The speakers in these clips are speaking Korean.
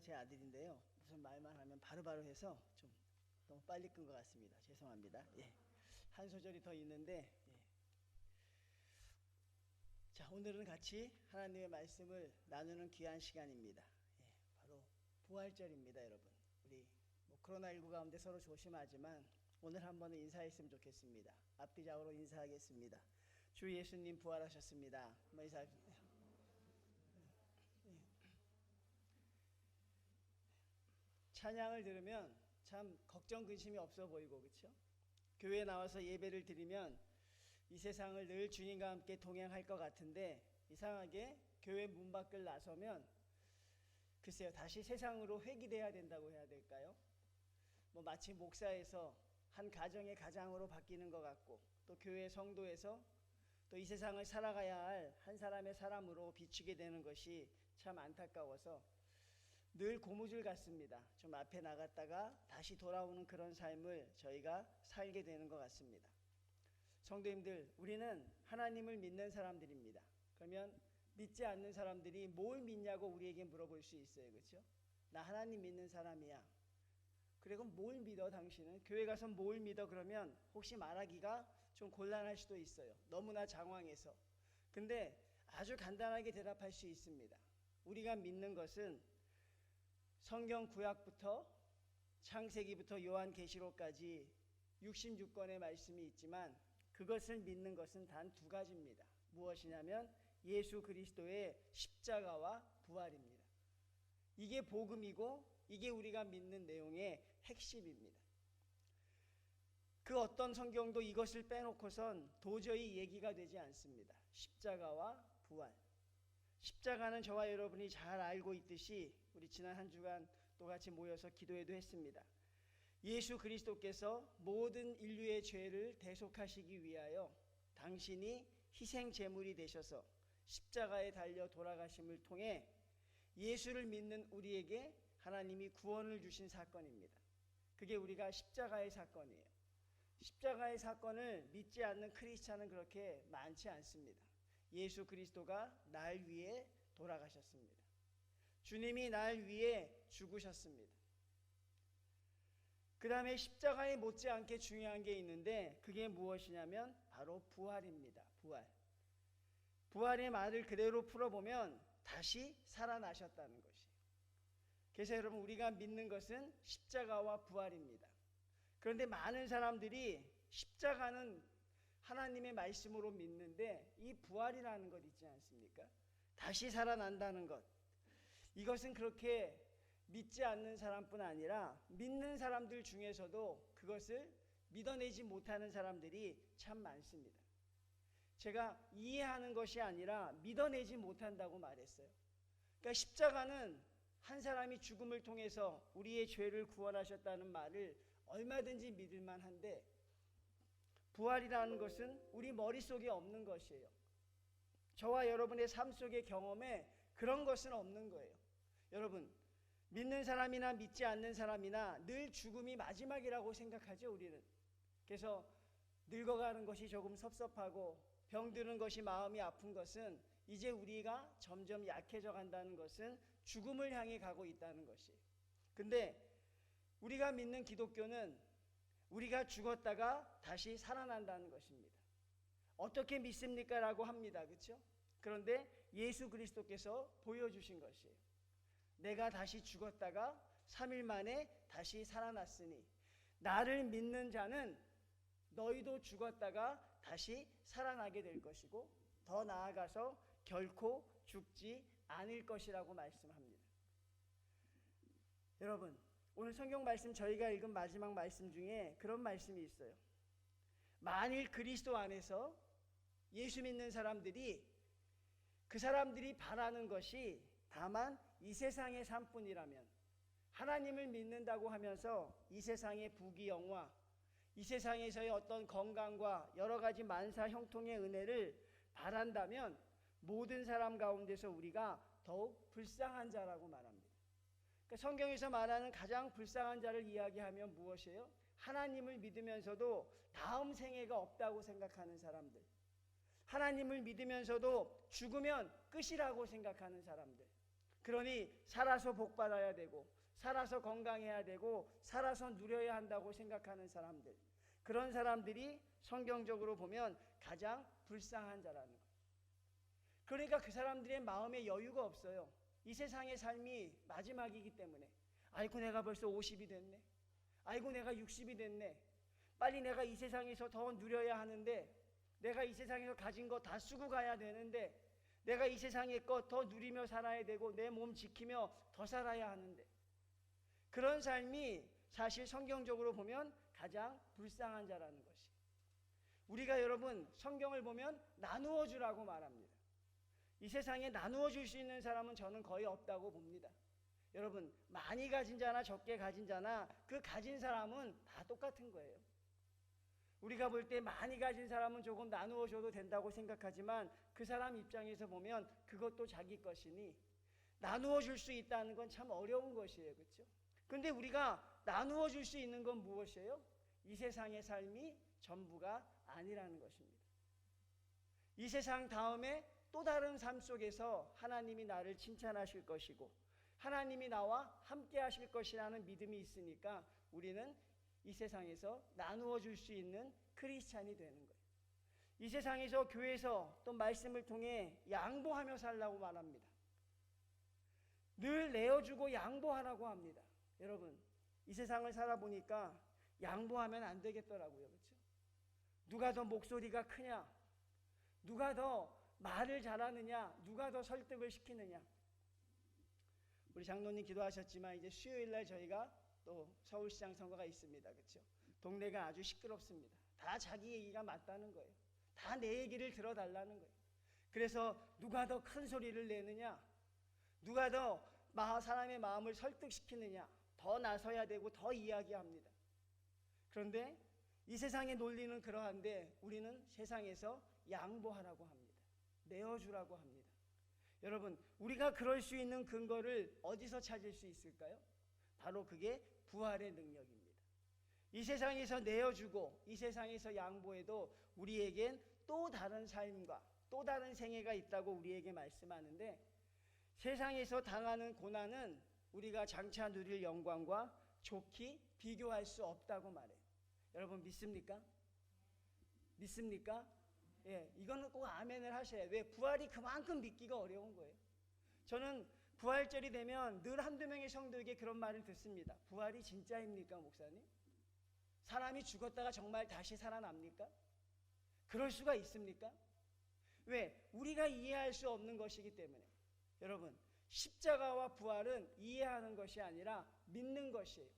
제 아들인데요. 무슨 말만 하면 바로 바로 해서 좀 너무 빨리 끈 것 같습니다. 죄송합니다. 예. 한 소절이 더 있는데 예. 자 오늘은 같이 하나님의 말씀을 나누는 귀한 시간입니다. 예. 바로 부활절입니다, 여러분. 우리 뭐 코로나19 가운데 서로 조심하지만 오늘 한 번은 인사했으면 좋겠습니다. 앞뒤 좌우로 인사하겠습니다. 주 예수님 부활하셨습니다. 뭐 인사. 찬양을 들으면 참 걱정 근심이 없어 보이고 그렇죠? 교회에 나와서 예배를 드리면 이 세상을 늘 주님과 함께 동행할 것 같은데 이상하게 교회 문 밖을 나서면 글쎄요 다시 세상으로 회귀돼야 된다고 해야 될까요? 뭐 마치 목사에서 한 가정의 가장으로 바뀌는 것 같고 또 교회 성도에서 또 이 세상을 살아가야 할 한 사람의 사람으로 비추게 되는 것이 참 안타까워서 늘 고무줄 같습니다. 좀 앞에 나갔다가 다시 돌아오는 그런 삶을 저희가 살게 되는 것 같습니다. 성도님들, 우리는 하나님을 믿는 사람들입니다. 그러면 믿지 않는 사람들이 뭘 믿냐고 우리에게 물어볼 수 있어요. 그렇죠? 나 하나님 믿는 사람이야. 그리고 뭘 믿어 당신은? 교회 가서 뭘 믿어 그러면 혹시 말하기가 좀 곤란할 수도 있어요. 너무나 장황해서. 근데 아주 간단하게 대답할 수 있습니다. 우리가 믿는 것은 성경 구약부터 창세기부터 요한계시록까지 66권의 말씀이 있지만 그것을 믿는 것은 단 두 가지입니다. 무엇이냐면 예수 그리스도의 십자가와 부활입니다. 이게 복음이고 이게 우리가 믿는 내용의 핵심입니다. 그 어떤 성경도 이것을 빼놓고선 도저히 얘기가 되지 않습니다. 십자가와 부활. 십자가는 저와 여러분이 잘 알고 있듯이 우리 지난 한 주간 또 같이 모여서 기도회도 했습니다. 예수 그리스도께서 모든 인류의 죄를 대속하시기 위하여 당신이 희생 제물이 되셔서 십자가에 달려 돌아가심을 통해 예수를 믿는 우리에게 하나님이 구원을 주신 사건입니다. 그게 우리가 십자가의 사건이에요. 십자가의 사건을 믿지 않는 크리스찬은 그렇게 많지 않습니다. 예수 그리스도가 날 위해 돌아가셨습니다. 주님이 날 위해 죽으셨습니다. 그 다음에 십자가에 못지않게 중요한 게 있는데 그게 무엇이냐면 바로 부활입니다. 부활. 부활의 말을 그대로 풀어보면 다시 살아나셨다는 것이에요. 그래서 여러분 우리가 믿는 것은 십자가와 부활입니다. 그런데 많은 사람들이 십자가는 하나님의 말씀으로 믿는데 이 부활이라는 것 있지 않습니까? 다시 살아난다는 것. 이것은 그렇게 믿지 않는 사람뿐 아니라 믿는 사람들 중에서도 그것을 믿어내지 못하는 사람들이 참 많습니다. 제가 이해하는 것이 아니라 믿어내지 못한다고 말했어요. 그러니까 십자가는 한 사람이 죽음을 통해서 우리의 죄를 구원하셨다는 말을 얼마든지 믿을 만한데 부활이라는 것은 우리 머릿속에 없는 것이에요. 저와 여러분의 삶 속의 경험에 그런 것은 없는 거예요. 여러분, 믿는 사람이나 믿지 않는 사람이나 늘 죽음이 마지막이라고 생각하죠, 우리는. 그래서 늙어가는 것이 조금 섭섭하고 병드는 것이 마음이 아픈 것은 이제 우리가 점점 약해져 간다는 것은 죽음을 향해 가고 있다는 것이. 근데 우리가 믿는 기독교는 우리가 죽었다가 다시 살아난다는 것입니다. 어떻게 믿습니까? 라고 합니다. 그렇죠? 그런데 예수 그리스도께서 보여주신 것이에요. 내가 다시 죽었다가 3일 만에 다시 살아났으니 나를 믿는 자는 너희도 죽었다가 다시 살아나게 될 것이고 더 나아가서 결코 죽지 않을 것이라고 말씀합니다. 여러분, 오늘 성경 말씀 저희가 읽은 마지막 말씀 중에 그런 말씀이 있어요. 만일 그리스도 안에서 예수 믿는 사람들이 그 사람들이 바라는 것이 다만 이 세상의 삶뿐이라면 하나님을 믿는다고 하면서 이 세상의 부귀 영화, 이 세상에서의 어떤 건강과 여러 가지 만사 형통의 은혜를 바란다면 모든 사람 가운데서 우리가 더욱 불쌍한 자라고 말합니다. 그러니까 성경에서 말하는 가장 불쌍한 자를 이야기하면 무엇이에요? 하나님을 믿으면서도 다음 생애가 없다고 생각하는 사람들. 하나님을 믿으면서도 죽으면 끝이라고 생각하는 사람들. 그러니 살아서 복 받아야 되고 살아서 건강해야 되고 살아서 누려야 한다고 생각하는 사람들. 그런 사람들이 성경적으로 보면 가장 불쌍한 자라는 거예요. 그러니까 그 사람들의 마음에 여유가 없어요. 이 세상의 삶이 마지막이기 때문에. 아이고 내가 벌써 50이 됐네. 아이고 내가 60이 됐네. 빨리 내가 이 세상에서 더 누려야 하는데 내가 이 세상에서 가진 거 다 쓰고 가야 되는데 내가 이 세상의 것 더 누리며 살아야 되고 내 몸 지키며 더 살아야 하는데 그런 삶이 사실 성경적으로 보면 가장 불쌍한 자라는 것이. 우리가 여러분 성경을 보면 나누어 주라고 말합니다. 이 세상에 나누어 줄 수 있는 사람은 저는 거의 없다고 봅니다. 여러분 많이 가진 자나 적게 가진 자나 그 가진 사람은 다 똑같은 거예요. 우리가 볼 때 많이 가진 사람은 조금 나누어 줘도 된다고 생각하지만 그 사람 입장에서 보면 그것도 자기 것이니 나누어 줄 수 있다는 건 참 어려운 것이에요. 그렇죠? 근데 우리가 나누어 줄 수 있는 건 무엇이에요? 이 세상의 삶이 전부가 아니라는 것입니다. 이 세상 다음에 또 다른 삶 속에서 하나님이 나를 칭찬하실 것이고 하나님이 나와 함께 하실 것이라는 믿음이 있으니까 우리는 이 세상에서 나누어 줄 수 있는 크리스찬이 되는 거예요. 이 세상에서 교회에서 또 말씀을 통해 양보하며 살라고 말합니다. 늘 내어주고 양보하라고 합니다. 여러분, 이 세상을 살아보니까 양보하면 안 되겠더라고요. 그렇죠? 누가 더 목소리가 크냐? 누가 더 말을 잘하느냐? 누가 더 설득을 시키느냐? 우리 장로님 기도하셨지만 이제 수요일 날 저희가 또 서울시장 선거가 있습니다. 그렇죠? 동네가 아주 시끄럽습니다. 다 자기 얘기가 맞다는 거예요. 다 내 얘기를 들어달라는 거예요. 그래서 누가 더 큰 소리를 내느냐? 누가 더 마- 사람의 마음을 설득시키느냐? 더 나서야 되고 더 이야기합니다. 그런데 이 세상의 논리는 그러한데 우리는 세상에서 양보하라고 합니다. 내어주라고 합니다. 여러분, 우리가 그럴 수 있는 근거를 어디서 찾을 수 있을까요? 바로 그게 부활의 능력입니다. 이 세상에서 내어주고 이 세상에서 양보해도 우리에겐 또 다른 삶과 또 다른 생애가 있다고 우리에게 말씀하는데 세상에서 당하는 고난은 우리가 장차 누릴 영광과 좋게 비교할 수 없다고 말해요. 여러분 믿습니까? 믿습니까? 예, 이거는 꼭 아멘을 하셔야 돼. 왜? 부활이 그만큼 믿기가 어려운 거예요. 저는 부활절이 되면 늘 한두 명의 성도에게 그런 말을 듣습니다. 부활이 진짜입니까, 목사님? 사람이 죽었다가 정말 다시 살아납니까? 그럴 수가 있습니까? 왜? 우리가 이해할 수 없는 것이기 때문에. 여러분, 십자가와 부활은 이해하는 것이 아니라 믿는 것이에요.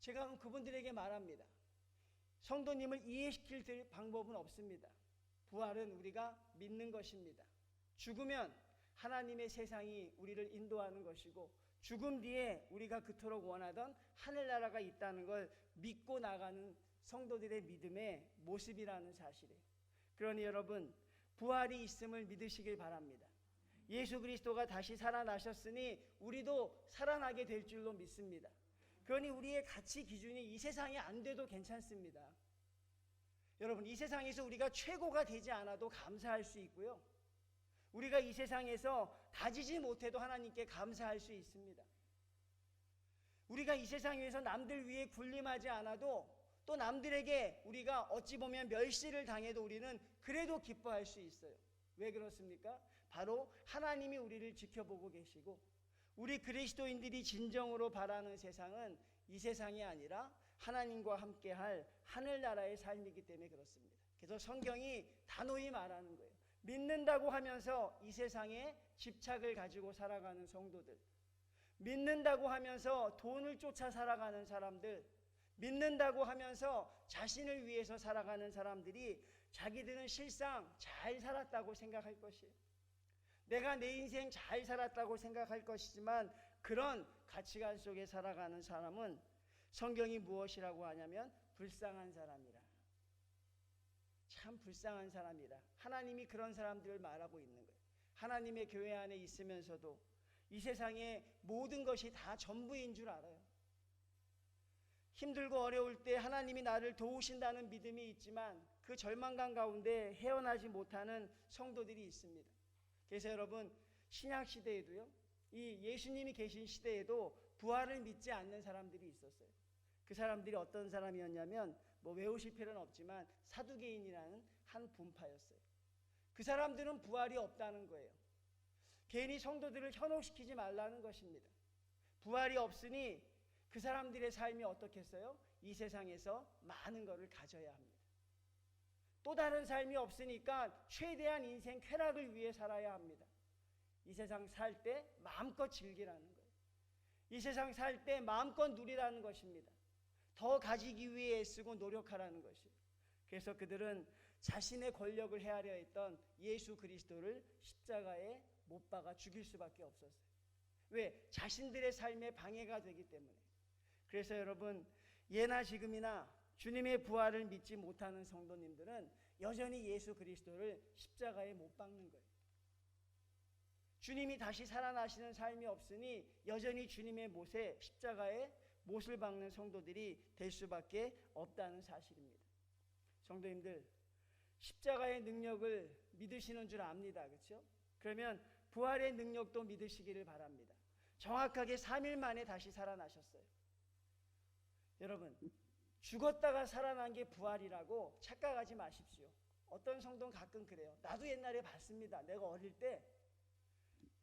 제가 그분들에게 말합니다. 성도님을 이해시킬 들- 방법은 없습니다. 부활은 우리가 믿는 것입니다. 죽으면 하나님의 세상이 우리를 인도하는 것이고 죽음 뒤에 우리가 그토록 원하던 하늘나라가 있다는 걸 믿고 나가는 성도들의 믿음의 모습이라는 사실이에요. 그러니 여러분 부활이 있음을 믿으시길 바랍니다. 예수 그리스도가 다시 살아나셨으니 우리도 살아나게 될 줄로 믿습니다. 그러니 우리의 가치 기준이 이 세상이 안 돼도 괜찮습니다. 여러분, 이 세상에서 우리가 최고가 되지 않아도 감사할 수 있고요. 우리가 이 세상에서 가지지 못해도 하나님께 감사할 수 있습니다. 우리가 이 세상 위에서 남들 위에 군림하지 않아도 또 남들에게 우리가 어찌 보면 멸시를 당해도 우리는 그래도 기뻐할 수 있어요. 왜 그렇습니까? 바로 하나님이 우리를 지켜보고 계시고 우리 그리스도인들이 진정으로 바라는 세상은 이 세상이 아니라 하나님과 함께할 하늘나라의 삶이기 때문에 그렇습니다. 그래서 성경이 단호히 말하는 거예요. 믿는다고 하면서 이 세상에 집착을 가지고 살아가는 성도들, 믿는다고 하면서 돈을 쫓아 살아가는 사람들, 믿는다고 하면서 자신을 위해서 살아가는 사람들이 자기들은 실상 잘 살았다고 생각할 것이에요. 내가 내 인생 잘 살았다고 생각할 것이지만 그런 가치관 속에 살아가는 사람은 성경이 무엇이라고 하냐면 불쌍한 사람이라. 참 불쌍한 사람이라. 하나님이 그런 사람들을 말하고 있는 거예요. 하나님의 교회 안에 있으면서도 이 세상의 모든 것이 다 전부인 줄 알아요. 힘들고 어려울 때 하나님이 나를 도우신다는 믿음이 있지만 그 절망감 가운데 헤어나지 못하는 성도들이 있습니다. 그래서 여러분 신약 시대에도요 이 예수님이 계신 시대에도 부활을 믿지 않는 사람들이 있었어요. 그 사람들이 어떤 사람이었냐면 뭐 외우실 필요는 없지만 사두개인이라는 한 분파였어요. 그 사람들은 부활이 없다는 거예요. 괜히 성도들을 현혹시키지 말라는 것입니다. 부활이 없으니 그 사람들의 삶이 어떻겠어요? 이 세상에서 많은 것을 가져야 합니다. 또 다른 삶이 없으니까 최대한 인생 쾌락을 위해 살아야 합니다. 이 세상 살 때 마음껏 즐기라는 거예요. 이 세상 살 때 마음껏 누리라는 것입니다. 더 가지기 위해 애쓰고 노력하라는 것이에요. 그래서 그들은 자신의 권력을 헤아려 했던 예수 그리스도를 십자가에 못 박아 죽일 수밖에 없었어요. 왜? 자신들의 삶에 방해가 되기 때문에. 그래서 여러분, 예나 지금이나 주님의 부활을 믿지 못하는 성도님들은 여전히 예수 그리스도를 십자가에 못 박는 거예요. 주님이 다시 살아나시는 삶이 없으니 여전히 주님의 못에 십자가에 못을 박는 성도들이 될 수밖에 없다는 사실입니다. 성도님들, 십자가의 능력을 믿으시는 줄 압니다. 그렇죠? 그러면 부활의 능력도 믿으시기를 바랍니다. 정확하게 3일 만에 다시 살아나셨어요. 여러분, 죽었다가 살아난 게 부활이라고 착각하지 마십시오. 어떤 성도는 가끔 그래요. 나도 옛날에 봤습니다. 내가 어릴 때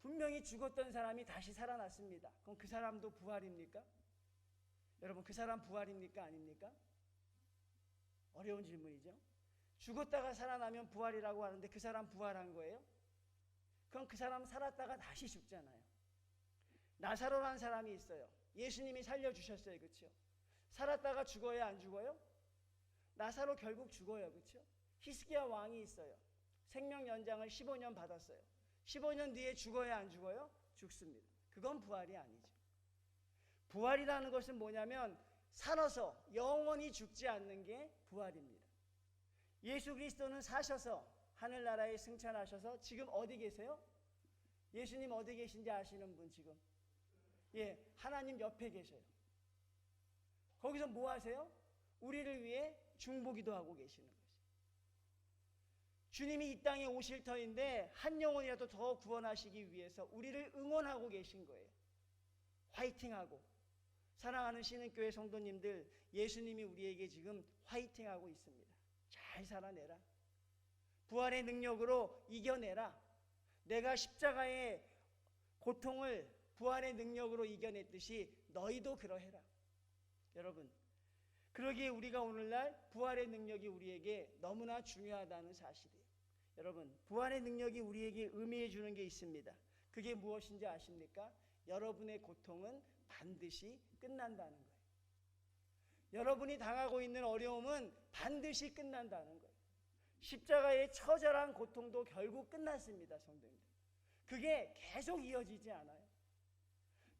분명히 죽었던 사람이 다시 살아났습니다. 그럼 그 사람도 부활입니까? 여러분, 그 사람 부활입니까? 아닙니까? 어려운 질문이죠. 죽었다가 살아나면 부활이라고 하는데 그 사람 부활한 거예요? 그럼 그 사람 살았다가 다시 죽잖아요. 나사로라는 사람이 있어요. 예수님이 살려주셨어요. 그렇죠? 살았다가 죽어야 안 죽어요? 나사로 결국 죽어요. 그렇죠? 히스기야 왕이 있어요. 생명 연장을 15년 받았어요. 15년 뒤에 죽어야 안 죽어요? 죽습니다. 그건 부활이 아니죠. 부활이라는 것은 뭐냐면 살아서 영원히 죽지 않는 게 부활입니다. 예수 그리스도는 사셔서 하늘나라에 승천하셔서 지금 어디 계세요? 예수님 어디 계신지 아시는 분 지금? 예, 하나님 옆에 계셔요. 거기서 뭐 하세요? 우리를 위해 중보기도 하고 계시는 거죠. 주님이 이 땅에 오실 터인데 한 영혼이라도 더 구원하시기 위해서 우리를 응원하고 계신 거예요. 화이팅하고 사랑하는 신은교회 성도님들 예수님이 우리에게 지금 화이팅하고 있습니다. 잘 살아내라. 부활의 능력으로 이겨내라. 내가 십자가의 고통을 부활의 능력으로 이겨냈듯이 너희도 그러해라. 여러분, 그러기에 우리가 오늘날 부활의 능력이 우리에게 너무나 중요하다는 사실이에요. 여러분, 부활의 능력이 우리에게 의미해 주는 게 있습니다. 그게 무엇인지 아십니까? 여러분의 고통은 반드시 끝난다는 거예요. 여러분이 당하고 있는 어려움은 반드시 끝난다는 거예요. 십자가의 처절한 고통도 결국 끝났습니다, 성도님들. 그게 계속 이어지지 않아요.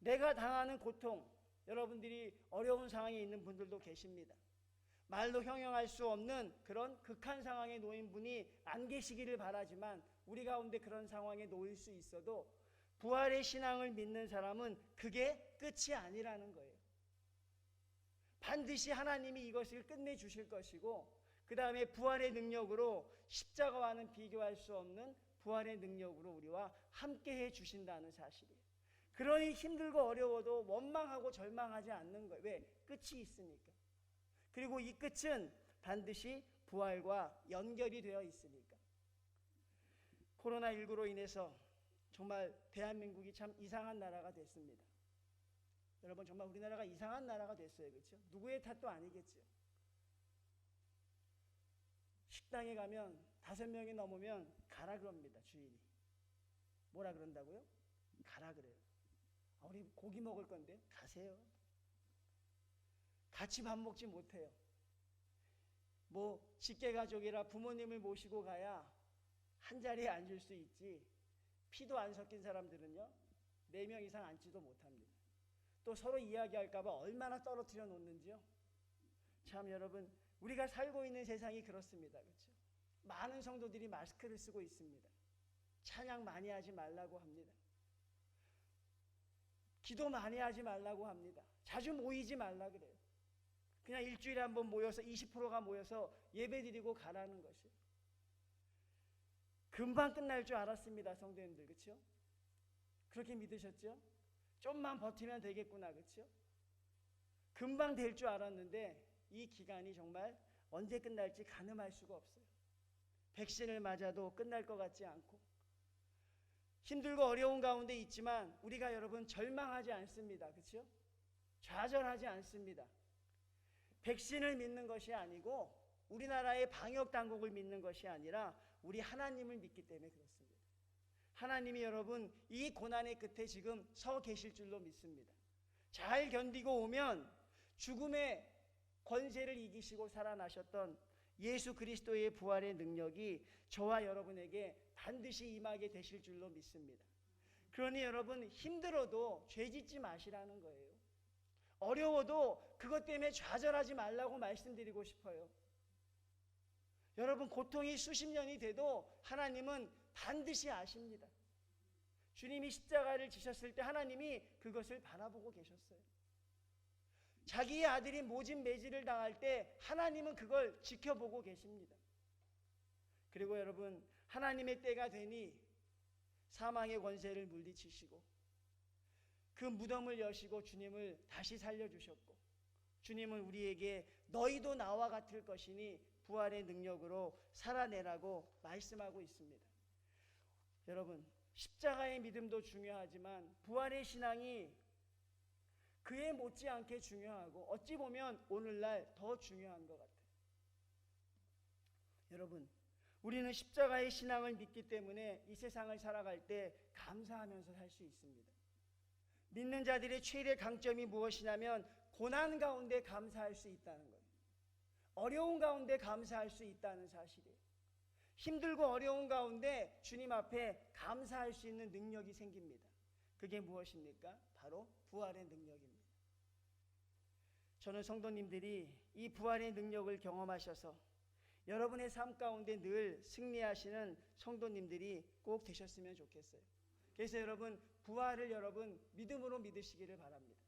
내가 당하는 고통, 여러분들이 어려운 상황에 있는 분들도 계십니다. 말로 형용할 수 없는 그런 극한 상황에 놓인 분이 안 계시기를 바라지만 우리 가운데 그런 상황에 놓일 수 있어도 부활의 신앙을 믿는 사람은 그게 끝이 아니라는 거예요. 반드시 하나님이 이것을 끝내 주실 것이고 그 다음에 부활의 능력으로 십자가와는 비교할 수 없는 부활의 능력으로 우리와 함께 해 주신다는 사실이에요. 그러니 힘들고 어려워도 원망하고 절망하지 않는 거예요. 왜? 끝이 있으니까. 그리고 이 끝은 반드시 부활과 연결이 되어 있으니까. 코로나19로 인해서 정말 대한민국이 참 이상한 나라가 됐습니다. 여러분 정말 우리나라가 이상한 나라가 됐어요. 그렇죠? 누구의 탓도 아니겠죠. 식당에 가면 다섯 명이 넘으면 가라 그럽니다. 주인이. 뭐라 그런다고요? 가라 그래요. 아, 우리 고기 먹을 건데 가세요. 같이 밥 먹지 못해요. 뭐 직계 가족이라 부모님을 모시고 가야 한 자리에 앉을 수 있지. 피도 안 섞인 사람들은요 네 명 이상 앉지도 못합니다. 또 서로 이야기할까봐 얼마나 떨어뜨려 놓는지요. 참 여러분 우리가 살고 있는 세상이 그렇습니다. 그렇죠? 많은 성도들이 마스크를 쓰고 있습니다. 찬양 많이 하지 말라고 합니다. 기도 많이 하지 말라고 합니다. 자주 모이지 말라 그래요. 그냥 일주일에 한 번 모여서 20%가 모여서 예배 드리고 가라는 것이에요. 금방 끝날 줄 알았습니다, 성도님들. 그렇죠? 그렇게 믿으셨죠? 좀만 버티면 되겠구나, 그렇죠? 금방 될 줄 알았는데 이 기간이 정말 언제 끝날지 가늠할 수가 없어요. 백신을 맞아도 끝날 것 같지 않고 힘들고 어려운 가운데 있지만 우리가 여러분 절망하지 않습니다. 그렇죠? 좌절하지 않습니다. 백신을 믿는 것이 아니고 우리나라의 방역 당국을 믿는 것이 아니라 우리 하나님을 믿기 때문에 그렇습니다. 하나님이 여러분 이 고난의 끝에 지금 서 계실 줄로 믿습니다. 잘 견디고 오면 죽음의 권세를 이기시고 살아나셨던 예수 그리스도의 부활의 능력이 저와 여러분에게 반드시 임하게 되실 줄로 믿습니다. 그러니 여러분 힘들어도 죄 짓지 마시라는 거예요. 어려워도 그것 때문에 좌절하지 말라고 말씀드리고 싶어요. 여러분 고통이 수십 년이 돼도 하나님은 반드시 아십니다. 주님이 십자가를 지셨을 때 하나님이 그것을 바라보고 계셨어요. 자기의 아들이 모진 매질을 당할 때 하나님은 그걸 지켜보고 계십니다. 그리고 여러분 하나님의 때가 되니 사망의 권세를 물리치시고 그 무덤을 여시고 주님을 다시 살려주셨고 주님은 우리에게 너희도 나와 같을 것이니 부활의 능력으로 살아내라고 말씀하고 있습니다. 여러분 십자가의 믿음도 중요하지만 부활의 신앙이 그에 못지않게 중요하고 어찌 보면 오늘날 더 중요한 것 같아요. 여러분, 우리는 십자가의 신앙을 믿기 때문에 이 세상을 살아갈 때 감사하면서 살 수 있습니다. 믿는 자들의 최대 강점이 무엇이냐면 고난 가운데 감사할 수 있다는 거예요. 어려운 가운데 감사할 수 있다는 사실이에요. 힘들고 어려운 가운데 주님 앞에 감사할 수 있는 능력이 생깁니다. 그게 무엇입니까? 바로 부활의 능력입니다. 저는 성도님들이 이 부활의 능력을 경험하셔서 여러분의 삶 가운데 늘 승리하시는 성도님들이 꼭 되셨으면 좋겠어요. 그래서 여러분 부활을 여러분 믿음으로 믿으시기를 바랍니다.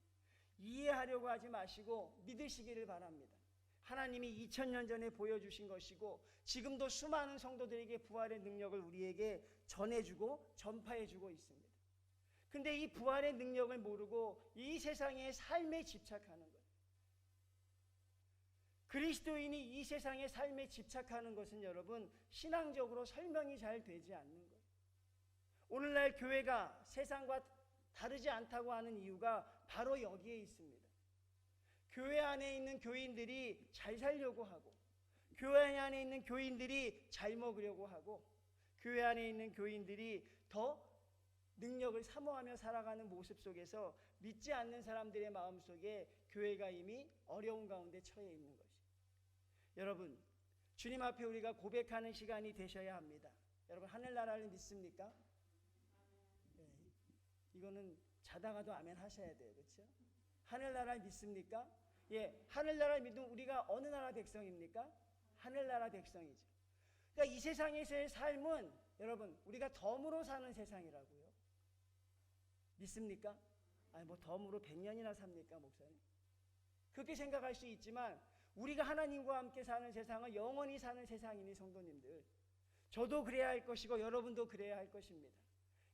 이해하려고 하지 마시고 믿으시기를 바랍니다. 하나님이 2000년 전에 보여주신 것이고 지금도 수많은 성도들에게 부활의 능력을 우리에게 전해주고 전파해주고 있습니다. 근데 이 부활의 능력을 모르고 이 세상의 삶에 집착하는 거예요. 그리스도인이 이 세상의 삶에 집착하는 것은 여러분 신앙적으로 설명이 잘 되지 않는 거예요. 오늘날 교회가 세상과 다르지 않다고 하는 이유가 바로 여기에 있습니다. 교회 안에 있는 교인들이 잘 살려고 하고 교회 안에 있는 교인들이 잘 먹으려고 하고 교회 안에 있는 교인들이 더 능력을 사모하며 살아가는 모습 속에서 믿지 않는 사람들의 마음 속에 교회가 이미 어려운 가운데 처해 있는 것이. 여러분, 주님 앞에 우리가 고백하는 시간이 되셔야 합니다. 여러분, 하늘나라를 믿습니까? 네. 이거는 자다가도 아멘 하셔야 돼요. 그렇죠? 하늘나라를 믿습니까? 예, 하늘나라를 믿으면 우리가 어느 나라 백성입니까? 하늘나라 백성이죠. 그러니까 이 세상에서의 삶은 여러분, 우리가 덤으로 사는 세상이라고요. 믿습니까? 아니 뭐 덤으로 100년이나 삽니까, 목사님? 그렇게 생각할 수 있지만 우리가 하나님과 함께 사는 세상은 영원히 사는 세상이니 성도님들. 저도 그래야 할 것이고 여러분도 그래야 할 것입니다.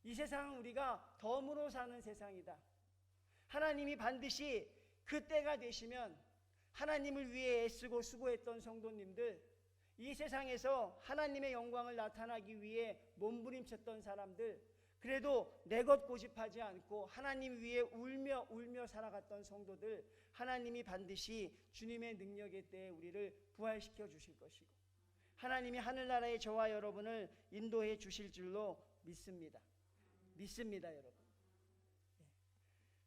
이 세상은 우리가 덤으로 사는 세상이다. 하나님이 반드시 그 때가 되시면 하나님을 위해 애쓰고 수고했던 성도님들, 이 세상에서 하나님의 영광을 나타나기 위해 몸부림쳤던 사람들, 그래도 내 것 고집하지 않고 하나님 위에 울며 울며 살아갔던 성도들 하나님이 반드시 주님의 능력의 때에 우리를 부활시켜 주실 것이고 하나님이 하늘나라의 저와 여러분을 인도해 주실 줄로 믿습니다. 믿습니다, 여러분.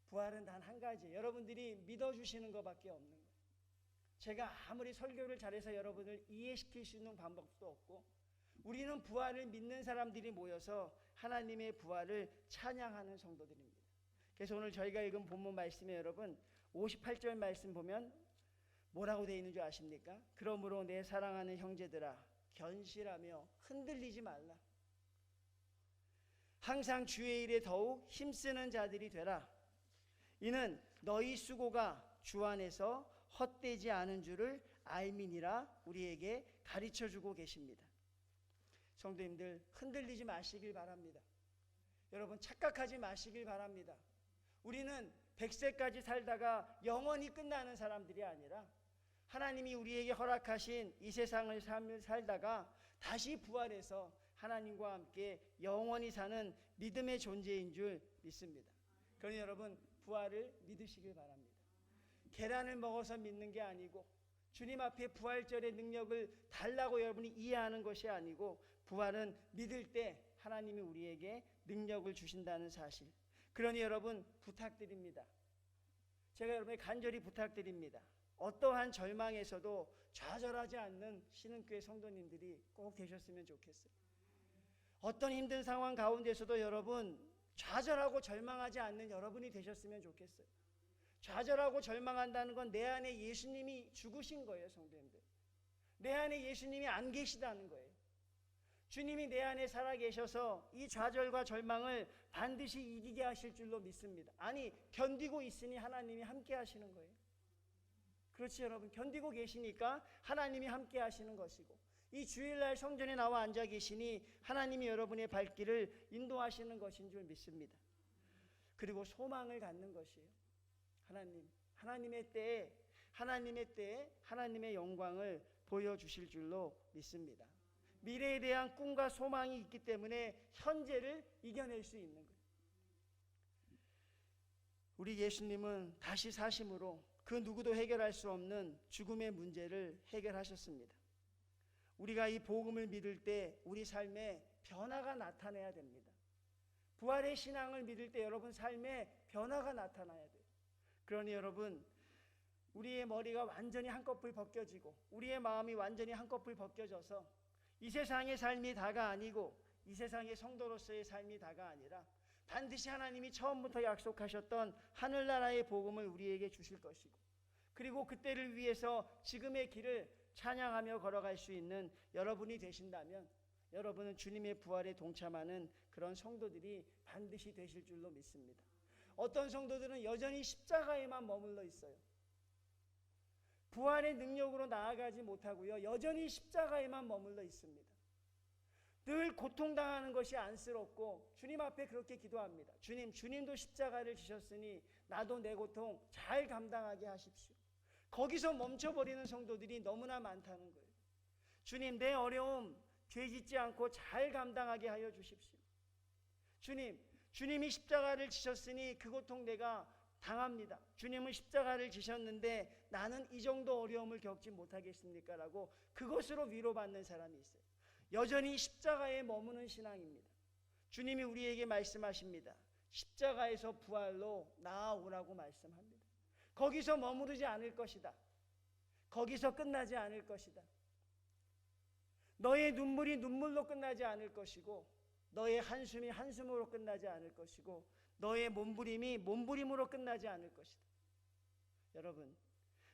예. 부활은 단 한 가지. 여러분들이 믿어 주시는 것밖에 없는 거예요. 제가 아무리 설교를 잘해서 여러분을 이해시킬 수 있는 방법도 없고 우리는 부활을 믿는 사람들이 모여서 하나님의 부활을 찬양하는 성도들입니다. 그래서 오늘 저희가 읽은 본문 말씀에 여러분 58절 말씀 보면 뭐라고 되어 있는 줄 아십니까? 그러므로 내 사랑하는 형제들아 견실하며 흔들리지 말라. 항상 주의 일에 더욱 힘쓰는 자들이 되라. 이는 너희 수고가 주 안에서 헛되지 않은 줄을 알미니라 우리에게 가르쳐 주고 계십니다. 성도님들 흔들리지 마시길 바랍니다. 여러분 착각하지 마시길 바랍니다. 우리는 100세까지 살다가 영원히 끝나는 사람들이 아니라 하나님이 우리에게 허락하신 이 세상을 살다가 다시 부활해서 하나님과 함께 영원히 사는 믿음의 존재인 줄 믿습니다. 그러니 여러분 부활을 믿으시길 바랍니다. 계란을 먹어서 믿는 게 아니고 주님 앞에 부활절의 능력을 달라고 여러분이 이해하는 것이 아니고 부활은 믿을 때 하나님이 우리에게 능력을 주신다는 사실. 그러니 여러분 부탁드립니다. 제가 여러분에 간절히 부탁드립니다. 어떠한 절망에서도 좌절하지 않는 신흥교회 성도님들이 꼭 되셨으면 좋겠어요. 어떤 힘든 상황 가운데서도 여러분 좌절하고 절망하지 않는 여러분이 되셨으면 좋겠어요. 좌절하고 절망한다는 건 내 안에 예수님이 죽으신 거예요, 성도님들. 내 안에 예수님이 안 계시다는 거예요. 주님이 내 안에 살아 계셔서 이 좌절과 절망을 반드시 이기게 하실 줄로 믿습니다. 아니, 견디고 있으니 하나님이 함께 하시는 거예요. 그렇지, 여러분. 견디고 계시니까 하나님이 함께 하시는 것이고, 이 주일날 성전에 나와 앉아 계시니 하나님이 여러분의 발길을 인도하시는 것인 줄 믿습니다. 그리고 소망을 갖는 것이에요. 하나님, 하나님의 때에, 하나님의 때에 하나님의 영광을 보여주실 줄로 믿습니다. 미래에 대한 꿈과 소망이 있기 때문에 현재를 이겨낼 수 있는 거예요. 우리 예수님은 다시 사심으로 그 누구도 해결할 수 없는 죽음의 문제를 해결하셨습니다. 우리가 이 복음을 믿을 때 우리 삶에 변화가 나타나야 됩니다. 부활의 신앙을 믿을 때 여러분 삶에 변화가 나타나야 돼요. 그러니 여러분 우리의 머리가 완전히 한꺼풀 벗겨지고 우리의 마음이 완전히 한꺼풀 벗겨져서 이 세상의 삶이 다가 아니고 이 세상의 성도로서의 삶이 다가 아니라 반드시 하나님이 처음부터 약속하셨던 하늘나라의 복음을 우리에게 주실 것이고 그리고 그때를 위해서 지금의 길을 찬양하며 걸어갈 수 있는 여러분이 되신다면 여러분은 주님의 부활에 동참하는 그런 성도들이 반드시 되실 줄로 믿습니다. 어떤 성도들은 여전히 십자가에만 머물러 있어요. 부활의 능력으로 나아가지 못하고요. 여전히 십자가에만 머물러 있습니다. 늘 고통당하는 것이 안쓰럽고 주님 앞에 그렇게 기도합니다. 주님, 주님도 십자가를 지셨으니 나도 내 고통 잘 감당하게 하십시오. 거기서 멈춰버리는 성도들이 너무나 많다는 거예요. 주님, 내 어려움 죄 짓지 않고 잘 감당하게 하여 주십시오. 주님, 주님이 십자가를 지셨으니 그 고통 내가 당합니다. 주님은 십자가를 지셨는데 나는 이 정도 어려움을 겪지 못하겠습니까? 라고 그것으로 위로받는 사람이 있어요. 여전히 십자가에 머무는 신앙입니다. 주님이 우리에게 말씀하십니다. 십자가에서 부활로 나아오라고 말씀합니다. 거기서 머무르지 않을 것이다. 거기서 끝나지 않을 것이다. 너의 눈물이 눈물로 끝나지 않을 것이고 너의 한숨이 한숨으로 끝나지 않을 것이고 너의 몸부림이 몸부림으로 끝나지 않을 것이다. 여러분,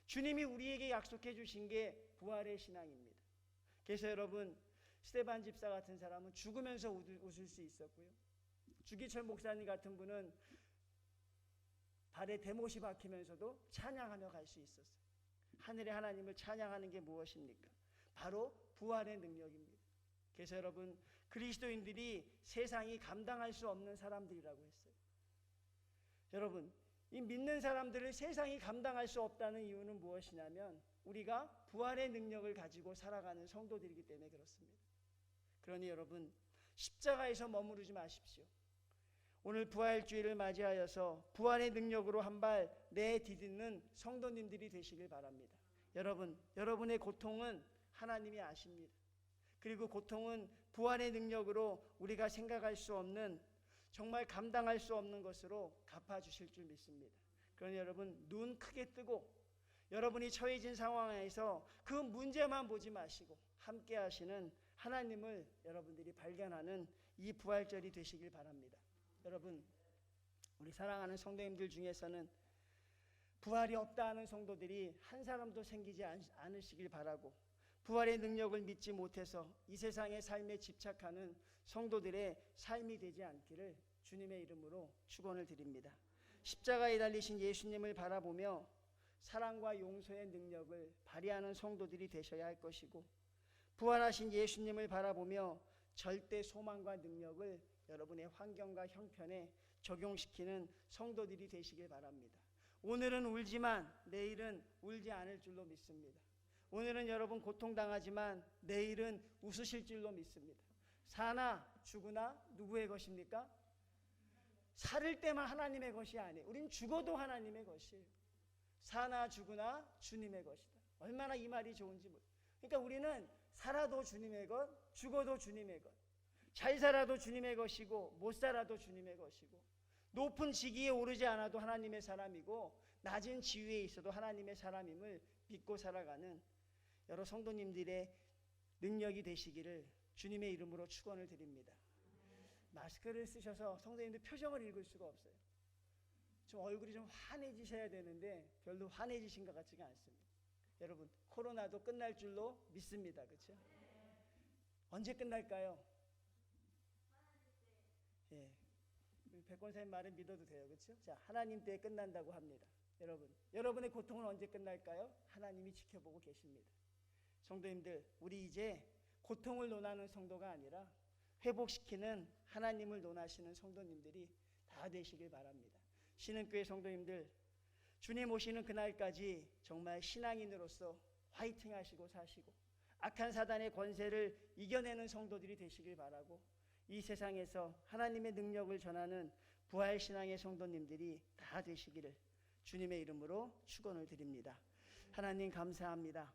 주님이 우리에게 약속해 주신 게 부활의 신앙입니다. 그래서 여러분, 스테반 집사 같은 사람은 죽으면서 웃을 수 있었고요. 주기철 목사님 같은 분은 발에 대못이 박히면서도 찬양하며 갈 수 있었어요. 하늘의 하나님을 찬양하는 게 무엇입니까? 바로 부활의 능력입니다. 그래서 여러분, 그리스도인들이 세상이 감당할 수 없는 사람들이라고 했어요. 여러분, 이 믿는 사람들을 세상이 감당할 수 없다는 이유는 무엇이냐면 우리가 부활의 능력을 가지고 살아가는 성도들이기 때문에 그렇습니다. 그러니 여러분, 십자가에서 머무르지 마십시오. 오늘 부활주의를 맞이하여서 부활의 능력으로 한 발 내디딛는 성도님들이 되시길 바랍니다. 여러분, 여러분의 고통은 하나님이 아십니다. 그리고 고통은 부활의 능력으로 우리가 생각할 수 없는 정말 감당할 수 없는 것으로 갚아주실 줄 믿습니다. 그러니 여러분 눈 크게 뜨고 여러분이 처해진 상황에서 그 문제만 보지 마시고 함께 하시는 하나님을 여러분들이 발견하는 이 부활절이 되시길 바랍니다. 여러분 우리 사랑하는 성도님들 중에서는 부활이 없다 하는 성도들이 한 사람도 생기지 않으시길 바라고 부활의 능력을 믿지 못해서 이 세상의 삶에 집착하는 성도들의 삶이 되지 않기를 주님의 이름으로 축원을 드립니다. 십자가에 달리신 예수님을 바라보며 사랑과 용서의 능력을 발휘하는 성도들이 되셔야 할 것이고 부활하신 예수님을 바라보며 절대 소망과 능력을 여러분의 환경과 형편에 적용시키는 성도들이 되시길 바랍니다. 오늘은 울지만 내일은 울지 않을 줄로 믿습니다. 오늘은 여러분 고통당하지만 내일은 웃으실 줄로 믿습니다. 사나 죽으나 누구의 것입니까? 살을 때만 하나님의 것이 아니에요. 우린 죽어도 하나님의 것이에요. 사나 죽으나 주님의 것이다. 얼마나 이 말이 좋은지 모르. 그러니까 우리는 살아도 주님의 것, 죽어도 주님의 것. 잘 살아도 주님의 것이고 못 살아도 주님의 것이고 높은 직위에 오르지 않아도 하나님의 사람이고 낮은 지위에 있어도 하나님의 사람임을 믿고 살아가는 여러 성도님들의 능력이 되시기를 주님의 이름으로 축원을 드립니다. 마스크를 쓰셔서 성도님들 표정을 읽을 수가 없어요. 좀 얼굴이 좀 환해지셔야 되는데 별로 환해지신 것 같지가 않습니다. 여러분 코로나도 끝날 줄로 믿습니다. 그렇죠? 언제 끝날까요? 예. 백권사님 말은 믿어도 돼요. 그렇죠? 자, 하나님 때에 끝난다고 합니다. 여러분, 여러분의 고통은 언제 끝날까요? 하나님이 지켜보고 계십니다. 성도님들, 우리 이제 고통을 논하는 성도가 아니라 회복시키는 하나님을 논하시는 성도님들이 다 되시길 바랍니다. 신흥교회 성도님들, 주님 오시는 그날까지 정말 신앙인으로서 화이팅 하시고 사시고 악한 사단의 권세를 이겨내는 성도들이 되시길 바라고 이 세상에서 하나님의 능력을 전하는 부활 신앙의 성도님들이 다 되시기를 주님의 이름으로 축원을 드립니다. 하나님 감사합니다.